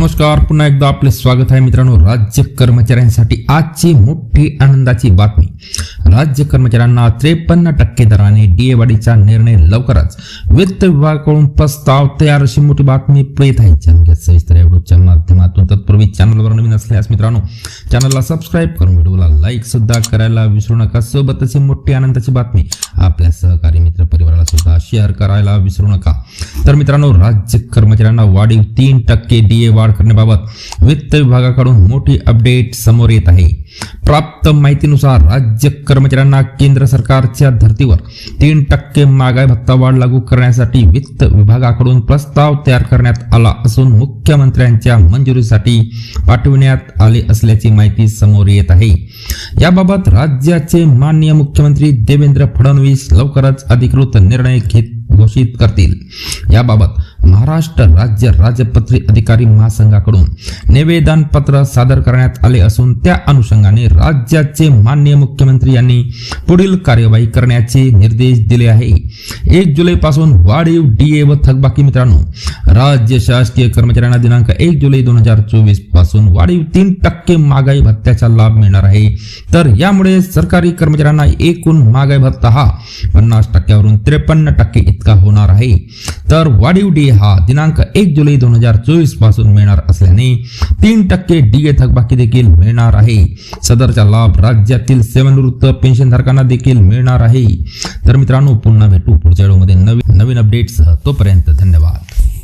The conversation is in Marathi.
नमस्कार पुन्हा एकदा आपले स्वागत आहे मित्रांनो राज्य कर्मचाऱ्यांसाठी. आजची मोठी आनंदाची बातमी. राज्य कर्मचाऱ्यांना त्रेपन्न टक्के दराने डीए वाढीचा निर्णय लवकरच. वित्त विभागाकडून प्रस्ताव तयार अशी मोठी बातमी प्रेत आहे जाणून सविस्तर या व्हिडिओच्या माध्यमातून. तत्पूर्वी चॅनलवर नवीन असल्यास मित्रांनो चॅनलला सबस्क्राईब करून व्हिडिओला लाईक सुद्धा करायला विसरू नका. सोबतच मोठी आनंदाची बातमी आपल्या सहकारी मित्र परिवार शेअर करायला विसरू नका. तर मित्रांनो राज्य कर्मचाऱ्यांना वाढीव तीन टक्के डी ए वाढ करण्याबाबत वित्त विभागाकडून मोठी अपडेट समोर येत आहे. प्राप्त माहितीनुसार राज्य कर्मचाऱ्यांना केंद्र सरकारच्या धर्तीवर तीन टक्के महागाई भत्ता वाढ लागू करण्यासाठी वित्त विभागाकडून प्रस्ताव तयार करण्यात आला असून मुख्यमंत्र्यांच्या मंजुरीसाठी पाठविण्यात आले असल्याची माहिती समोर येत आहे. याबाबत राज्याचे माननीय मुख्यमंत्री देवेंद्र फडणवीस लवकरच अधिकृत निर्णय घेत घोषित करतील. याबाबत महाराष्ट्र राज्य राजपत्री अधिकारी महासंघाकडून निवेदन पत्र सादर करण्यात आले असून त्या अनुषंगाने राज्याचे माननीय मुख्यमंत्री यांनी पुढील कार्यवाही करण्याचे निर्देश दिले आहे. एक जुलै पासून वाढीव डीए व थकबाकी मित्रांनो राज्य शासकीय कर्मचाऱ्यांना दिनांक एक जुलै दोन हजार चोवीसपासून वाढीव तीन टक्के महागाई भत्त्याचा लाभ मिळणार आहे. तर यामुळे सरकारी कर्मचाऱ्यांना एकूण महागाई भत्ता हा पन्नास टक्क्यावरून त्रेपन्न टक्के इतका होणार आहे. तर वाढीव डी हा दिनांक एक जुलै दोन हजार चोवीसपासून मिळणार असल्याने तीन टक्के डीए थकबाकी देखील मिळणार आहे. सदरचा लाभ राज्यातील सेवानिवृत्त पेन्शनधारकांना देखील मिळणार आहे. तर मित्रांनो पुन्हा भेटू पुढच्या व्हिडिओमध्ये. नवीन नवीन अपडेट्स तोपर्यंत धन्यवाद.